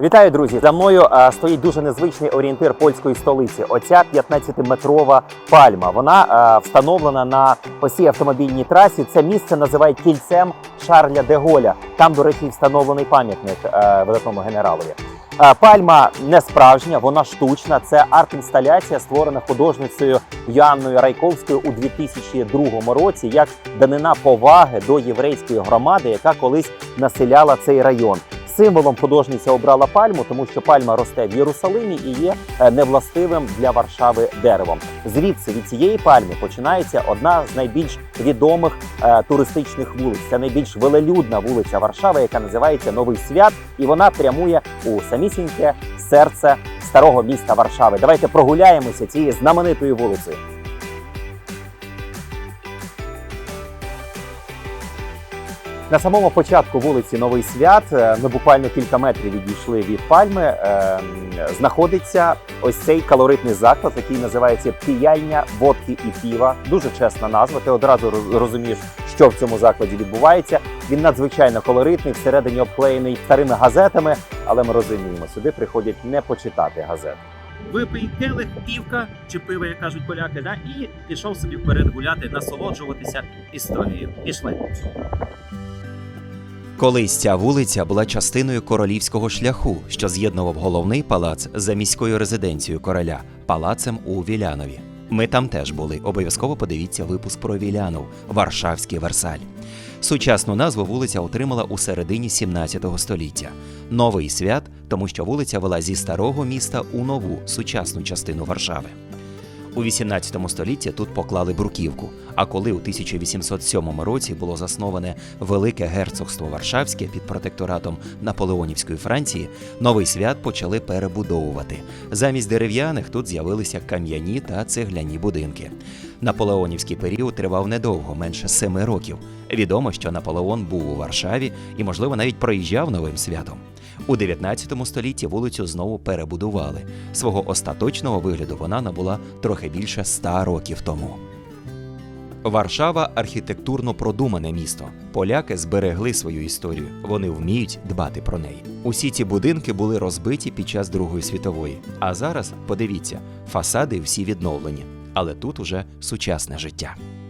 Вітаю, друзі! За мною а, стоїть дуже незвичний орієнтир польської столиці. Оця 15-метрова пальма. Вона а, встановлена на осі автомобільній трасі. Це місце називають кільцем Шарля де Голля. Там, до речі, встановлений пам'ятник а, видатному генералові. Пальма не справжня, вона штучна. Це арт-інсталяція, створена художницею Йоанною Райковською у 2002 році як данина поваги до єврейської громади, яка колись населяла цей район. Символом художниця обрала пальму, тому що пальма росте в Єрусалимі і є е, невластивим для Варшави деревом. Звідси від цієї пальми починається одна з найбільш відомих е, туристичних вулиць. Це найбільш велелюдна вулиця Варшави, яка називається Новий Свят, і вона прямує у самісіньке серце старого міста Варшави. Давайте прогуляємося цією знаменитою вулицею. На самому початку вулиці Новий Свят, е, ми буквально кілька метрів відійшли від пальми. е, Знаходиться ось цей калоритний заклад, який називається Піяльня водки і піва. Дуже чесна назва. Ти одразу розумієш, що в цьому закладі відбувається. Він надзвичайно колоритний, всередині обклеєний старими газетами, але ми розуміємо, сюди приходять не почитати газет. Випий келих, півка чи пиво, як кажуть поляки, да? і пішов собі вперед гуляти, насолоджуватися історією. Пішли. Колись ця вулиця була частиною королівського шляху, що з'єднував головний палац за міською резиденцією короля палацем у Вілянові. Ми там теж були. Обов'язково подивіться випуск про Вілянов, Варшавський Версаль. Сучасну назву вулиця отримала у середині 17 століття. Новий свят, тому що вулиця вела зі старого міста у нову сучасну частину Варшави. У 18 столітті тут поклали бруківку. А коли у 1807 році було засноване Велике герцогство Варшавське під протекторатом Наполеонівської Франції, новий свят почали перебудовувати. Замість дерев'яних тут з'явилися кам'яні та цегляні будинки. Наполеонівський період тривав недовго, менше семи років. Відомо, що Наполеон був у Варшаві і, можливо, навіть проїжджав новим святом. У 19 столітті вулицю знову перебудували. Свого остаточного вигляду вона набула трохи більше ста років тому. Варшава архітектурно продумане місто. Поляки зберегли свою історію. Вони вміють дбати про неї. Усі ці будинки були розбиті під час Другої світової. А зараз подивіться, фасади всі відновлені, але тут уже сучасне життя.